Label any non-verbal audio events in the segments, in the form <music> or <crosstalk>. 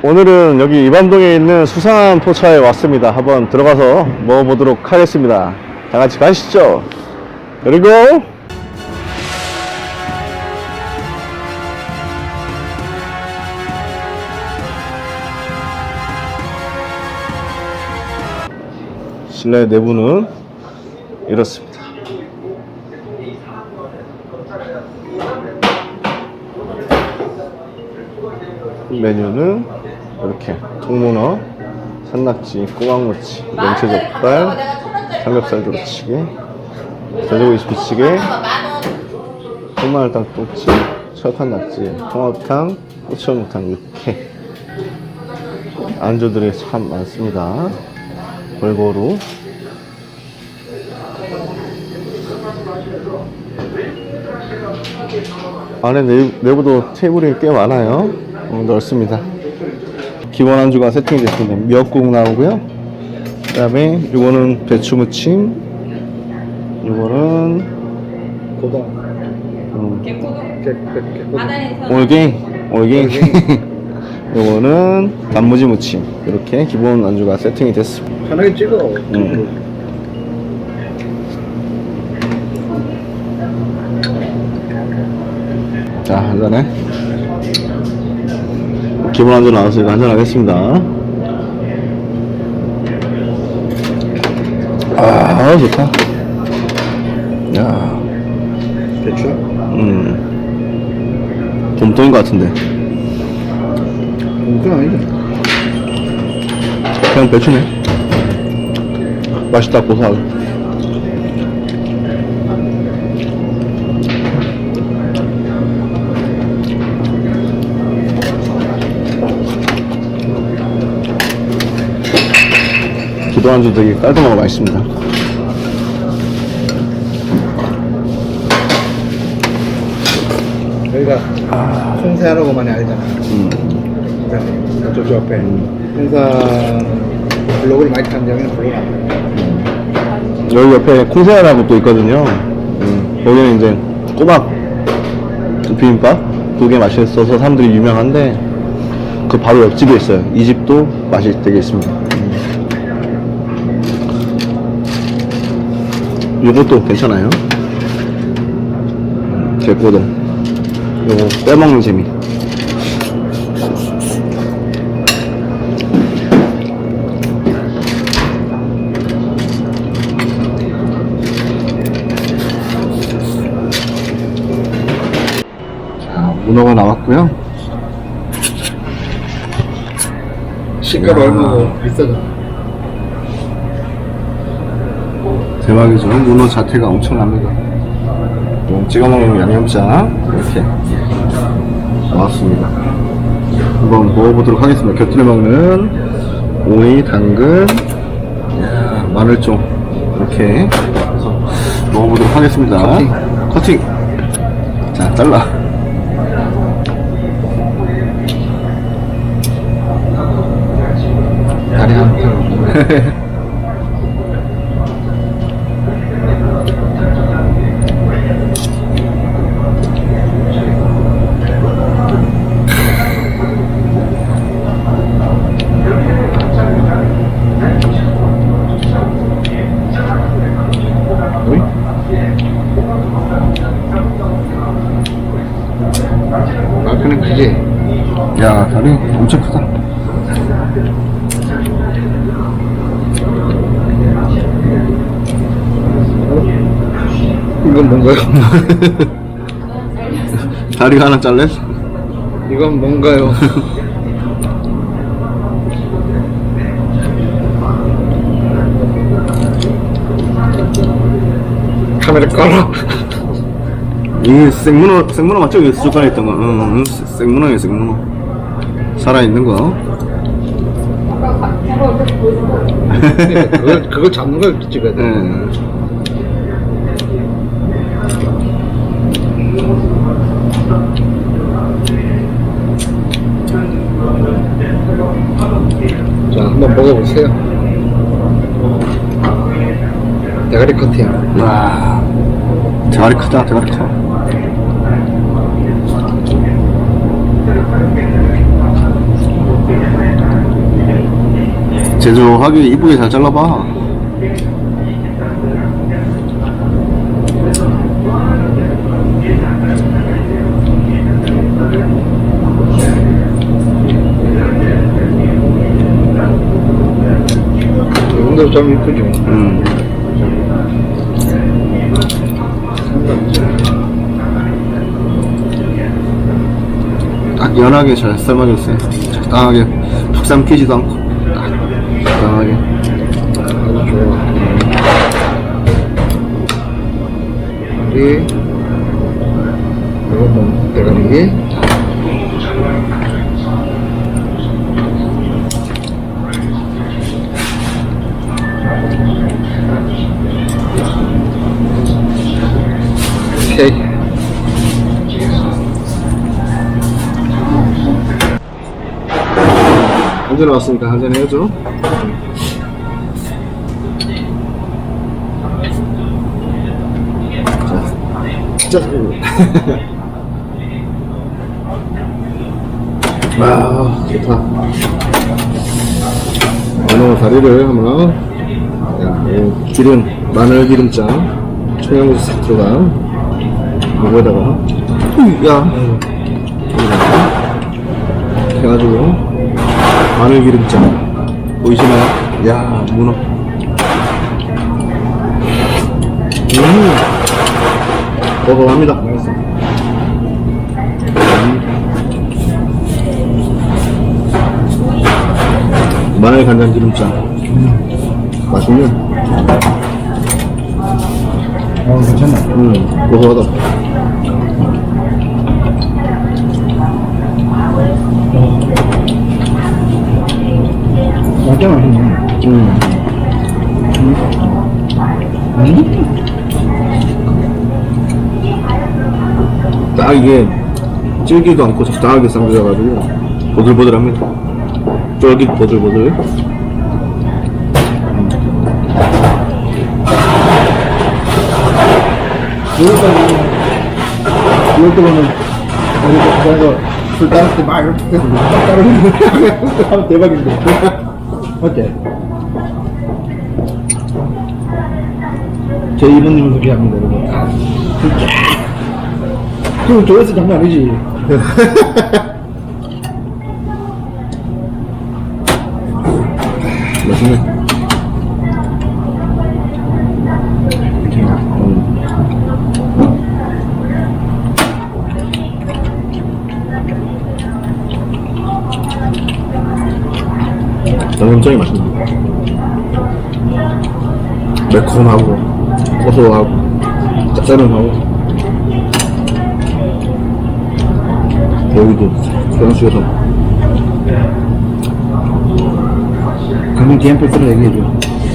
오늘은 여기 이반동에 있는 수상한 포차에 왔습니다. 한번 들어가서 먹어보도록 하겠습니다. 다 같이 가시죠. 그리고 실내 내부는 이렇습니다. 메뉴는 이렇게 통문어, 산낙지, 꼬막무치, 멘채젓갈, 삼겹살 두루치기, 돼지고기 부치게, 콩마늘탕 또치, 철판 낙지, 통합탕, 꼬치어묵탕 이렇게 안주들이 참 많습니다. 골고루 안에 내, 내부도 테이블이 꽤 많아요. 어, 넓습니다. 기본 안주가 세팅이 됐습니다. 미역국 나오고요. 그 다음에 요거는 배추무침, 음, 개개개 바다에서 올갱, 올갱. <laughs> 요거는 단무지 무침. 이렇게 기본 안주가 세팅이 됐습니다. 편하게 찍어 음. 자, 한잔해. 기본 안주 나왔으니까 한잔 하겠습니다. 아, 좋다. 야, 대추 음. 곰통인 것 같은데. 그건 아니지 그냥 배추네. 맛있다, 고소하고. 도 안주 되게 깔끔하고 맛있습니다. 여기가 송사라고 많이 알잖아 음. 자, 저쪽 앞에 송사 블로그를 많이 타는 데는 블로그 안 여기 옆에 콩새라고 또 있거든요. 음, 거기는 이제 꼬막 비빔밥 그게 맛있어서 사람들이 유명한데 그 바로 옆집에 있어요. 이 집도 맛이 되게 있습니다. 음. 이것도 괜찮아요. 개꼬동. 요거 빼먹는 재미. 자, 문어가 나왔고요. 시가로 얼마고 비싸다 대박이죠. 문어 자태가 엄청납니다. 뭐 찍어 먹는 양념장 이렇게 나왔습니다. 한번 먹어보도록 하겠습니다. 곁들여 먹는 오이, 당근, 이야, 마늘종 이렇게 해서 먹어보도록 하겠습니다. 커팅. 커팅. 자, 잘라. 다리 한 편. <laughs> 야, 다리 엄청 크다. 이건 뭔가요? <laughs> 다리가 하나 잘래? 이건 뭔가요? <laughs> 카메라 꺼라. <laughs> 이 생문어, 생문어 맞죠? 여기 수족관에 있던 거. 응, 응, 생문어예요, 생문어. 살아있는 거. 그걸, 그걸 잡는 걸 찍어야 돼. 응. 자, 한번 먹어보세요. 대가리 커팅. 와. 대가리 크다, 대가리 커. 제조하기 이쁘게 잘 잘라봐. 이런데도 참 이쁘죠. 음. 딱 연하게 잘 삶아줬어요. 적당하게 푹 삼키지도 않고 딱 적당하게. 아 한잔 왔으니까 한잔 해야죠. 진짜 <laughs> 아, 좋다. 연어 다리를 한번, 야, 이 기름, 마늘 기름장, 청양고추 싹 들어간, 이거에다가, 야, 해가지고, 마늘 기름장, 보이시나요? 야, 문어. 음, 고소합니다. 맛있어. 마늘 간장 기름장. 음, 맛있네. 어, 괜찮나? 음, 고소하다. 진짜 맛있네. 음. 딱 이게 질기도 않고 적당하게 쌈져가지고 보들보들합니다. 쫄깃 보들보들. 이럴 때는 우리 그래서 술 따를 때막 이렇게 해서 딱 따르는 거 <laughs> 대박인데 어때? 제 이모님은 그렇게 합니다 여러분 그 조회수 장난 아니지 <laughs> 맛있네. 양념장이 맛있네. 매콤하고, 고소하고, 짭짤하고. 고기도 소양식에서 강민 기안 패스를 얘기해줘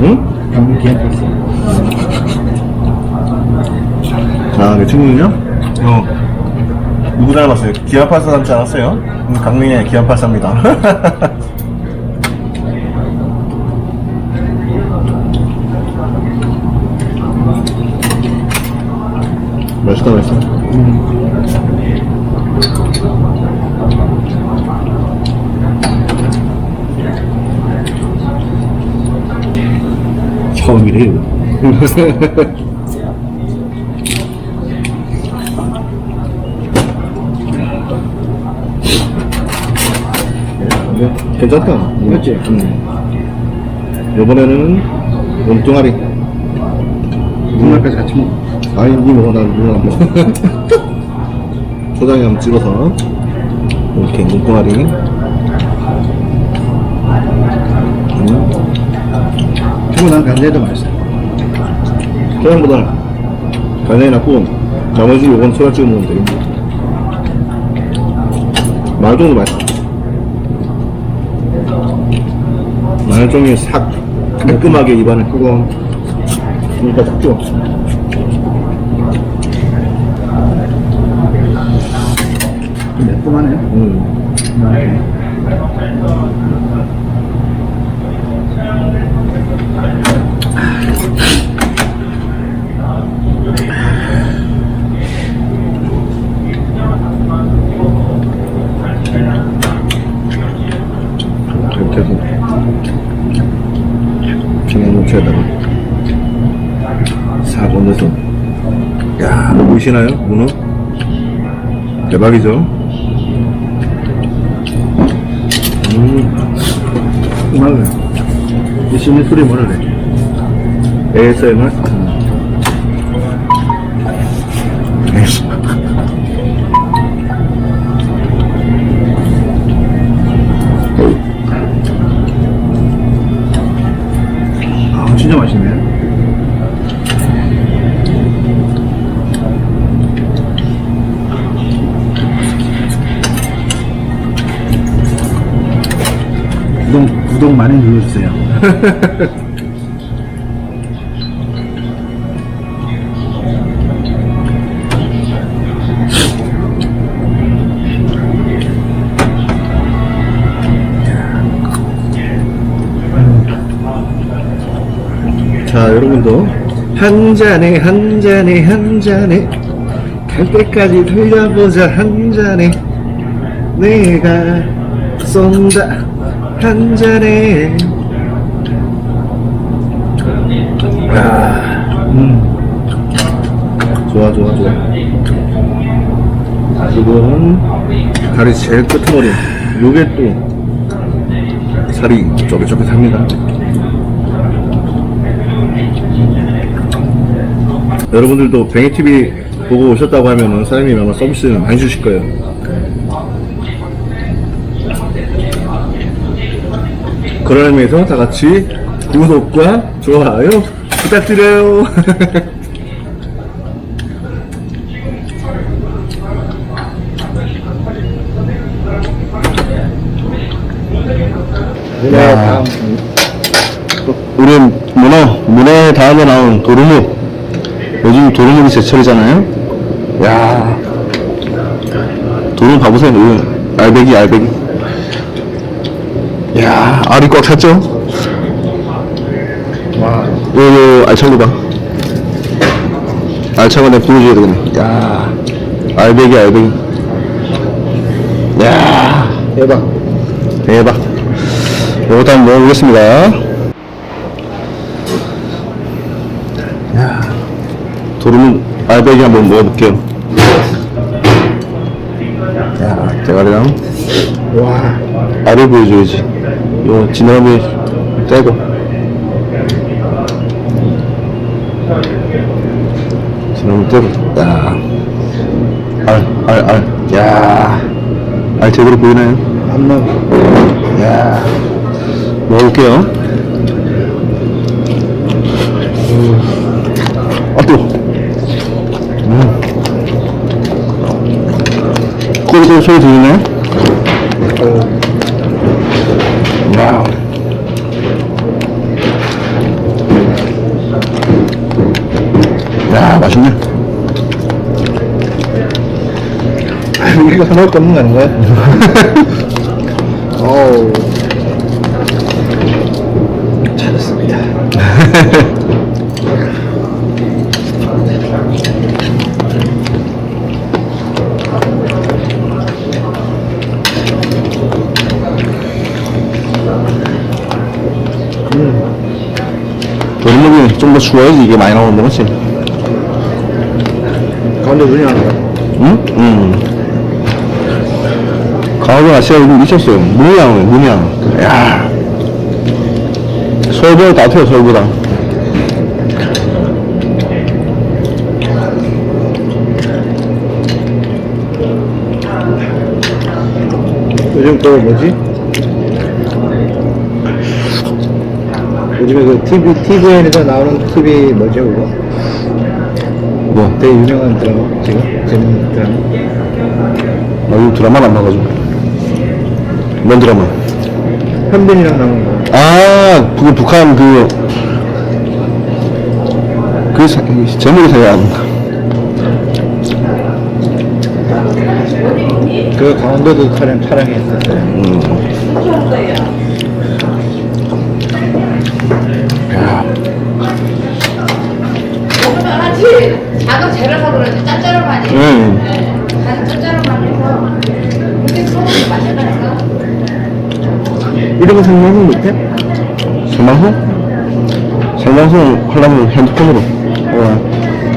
응? 강민 기안 패스 아, 내 친구는요? 어. 누구 닮았어요? 기아팔사 닮지 않았어요? 음, 강민의 기아팔사입니다. <laughs> 맛있다, 맛있어. 처음이래요. <laughs> 괜찮다. 맞지? 음. 이번에는 몸뚱아리. 문어까지 같이 먹어 아니, 니 먹어, 난 누나 안 먹어. 초장에 한번 찍어서. 이렇게 몸뚱아리. 음. 그리고 난 간장도 맛있어 초장보다 간장이 낫고, 나머지 요건 소라 찍어 먹으면 되겠네. 마늘종도 맛있어. 마늘종이 싹 깔끔하게 입안에 끄고, 그러니까 딱좋 매콤하네 음. 이렇게 얹어서 야 보이시나요? 문어? 대박이죠 음 정말로. 이 씹는 소리 뭐라 그래? ASMR 구독, 많이 눌러주세요. <laughs> 자 여러분도 한 잔에 한 잔에 한 잔에 갈 때까지 들려보자 한 잔에 내가 쏜다 한 잔에 아, 음. 좋아 좋아 좋아 지금 다리 제일 끝머리 요게 또 살이 쫄깃쫄깃합니다 여러분들도 뱅이TV 보고 오셨다고 하면은 사장님이 아마 서비스 많이 주실 거예요. 그런 의미에서 다 같이 구독과 좋아요 부탁드려요. <laughs> 네, 다음. 우리 문어, 문어에 다음에 나온 도루묵. 요즘 도루묵이 제철이잖아요. 야 도루묵 봐보세요. 알배기, 알배기. 야 알이 꽉 찼죠? 와, 요, 요, 알창고 봐. 알창고 내가 보여줘야 되겠네. 야 알배기, 알배기. 야 대박. 대박. 요것도 한번 먹어보겠습니다. 야, 도루묵 알배기 한번 먹어볼게요. 야, 대가리랑 와, 알을 보여줘야지. 요 떼고. 지느러미 떼고. 야, 알, 알, 알. 야, 알 제대로 보이나요? 안녕. 야 먹어볼게요. 아, 또. 음. 꼬리꼬리 소리 들리네? 야 이거 하나밖에 없는 거 아닌가요? <laughs> 어우. 찾았습니다. 도루묵이 좀더 추워야지 이게 많이 나오는 거지. 가운데 눈이 안 와요. 응? 응. 가을에 아시아 미쳤어요. 문양, 문양. 야 서울보다 따뜻해요, 서울보다. 요즘 그 뭐지? 요즘에 그 TV, TVN에서 나오는 TV 뭐죠, 그거? 뭐, 되게 유명한 드라마, 지금? 재밌는 드라마. 나 이거 드라마를 안 봐가지고. 뭔 드라마? 현빈이랑 나오는 거. 아, 그거 북한 그, 그, 사- 제목이 생각 안 나. 그 강원도도 촬영, 먹으면 하지. 자도 재려서 그러지 짭짤한 많이. 응. 짭짤한 많이 해서 그렇게 소금이 맛있다니까. 이런 거 생각하면 못해? 생방송? 생방송 하려면 핸드폰으로. 어.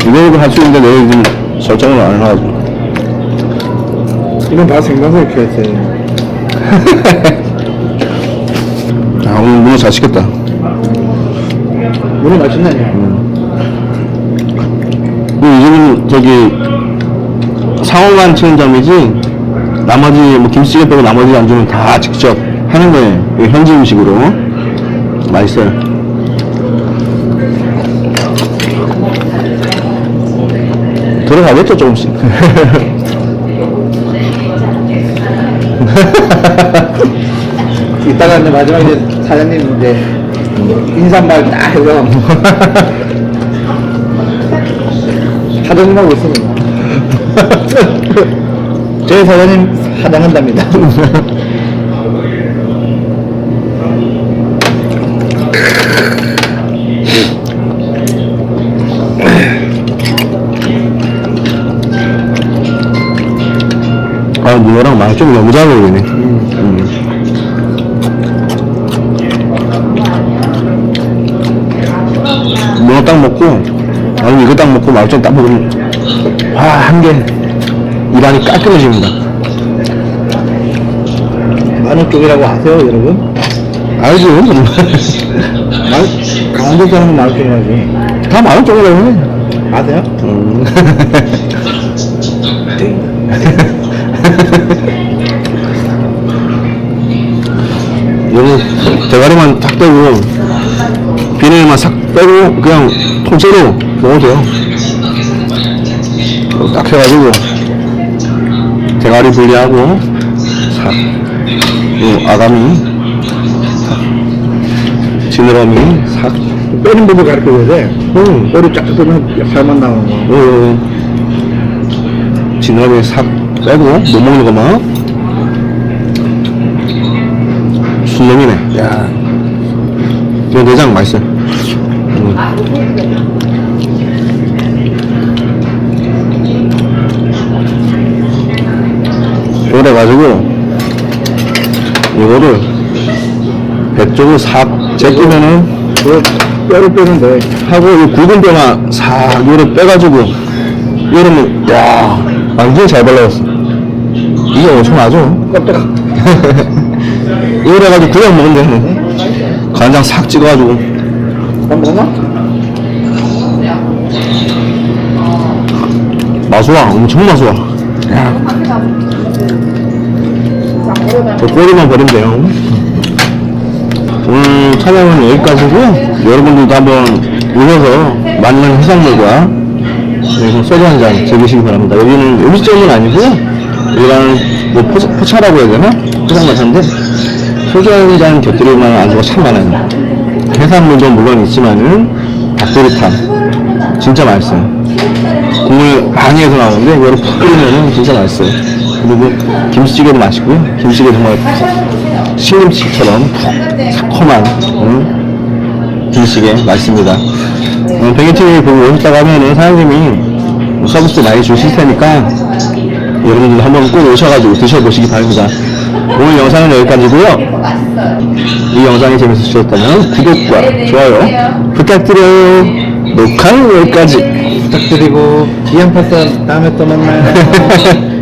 이거도 할수 있는데 내가 요즘 설정을 안 해가지고. 이건 다 생방송에 켜야지. <laughs> 아, 오늘 문어 잘 시켰다. 물이 맛있네. 그 요즘은 저기 상호만 치는 점이지 나머지 뭐 김치찌개 빼고 나머지 안주는 다 직접 하는 거예요. 이거 현지 음식으로 맛있어요. 들어가겠죠 조금씩. <laughs> 이따가 이제 마지막에 이제 사장님 이제 인삼발 딱 해서 <laughs> 사장님 하고 있으면 저희 <laughs> 사장님 사장한답니다. 망점이 너무 잘 어울리네. 음. 문어 딱 먹고 아니면 이거 딱 먹고 망점 딱 먹으면 와한 개 입안이 깔끔해집니다. 마늘 쪽이라고 아세요, 여러분? 알지? 마 강원도 사람은 마늘 쪽이라지. 다 마늘 쪽이라고 해. 아세요? 음. <laughs> <laughs> 여기 대가리만 탁 빼고 비닐만 싹 빼고 그냥 통째로 먹어도 돼요. 딱 해가지고 대가리 분리하고 싹요 아가미 싹 지느러미 싹 빼는 법을 가르쳐줘야 돼. 음. 꼬리 쫙 빼면 살만 나오는 거. 어, 지느러미 싹 빼고 못 먹는 것만 술렁이네. 야. 이거 내장 맛있어. 음. 그래가지고 이거를 배 쪽을 싹 제끼면은 그 뼈를 빼는데 하고 이 굵은 뼈만 싹 요를 빼가지고 이러면 야 완전히 잘 발라졌어. 이게 엄청나죠? 껍데가 <laughs> 이걸 해가지고 그냥 먹으면 돼 간장 싹 찍어가지고? 마수와 엄청 저 꼬리만 버리면 돼요. 오늘 촬영은 여기까지고요 여러분들도 한번 오셔서 맛있는 해산물과 그리고 소주 한 잔 즐기시기 바랍니다. 여기는 음식점은 아니고요 여기는 뭐 포차, 포차라고 해야 되나? 포장마차인데 곁들일 만한 안주가 참 많아요 해산물도 물론 있지만은 닭도리탕 진짜 맛있어요 국물 많이 해서 나오는데 이거를 푹 끓이면은 진짜 맛있어요. 그리고 김치찌개도 맛있고요. 김치찌개 정말 신김치처럼 푹 새콤한 음, 김치찌개 맛있습니다. 어, 백인TV 보고 오셨다고 하면은 사장님이 서비스 많이 주실 테니까 여러분들 한번 꼭 오셔가지고 드셔보시기 바랍니다. 오늘 영상은 여기까지고요. 이 영상이 재밌으셨다면 구독과 좋아요 부탁드려요. 녹화는 여기까지. 부탁드리고 이연파선 다음에 또 만나요. <laughs>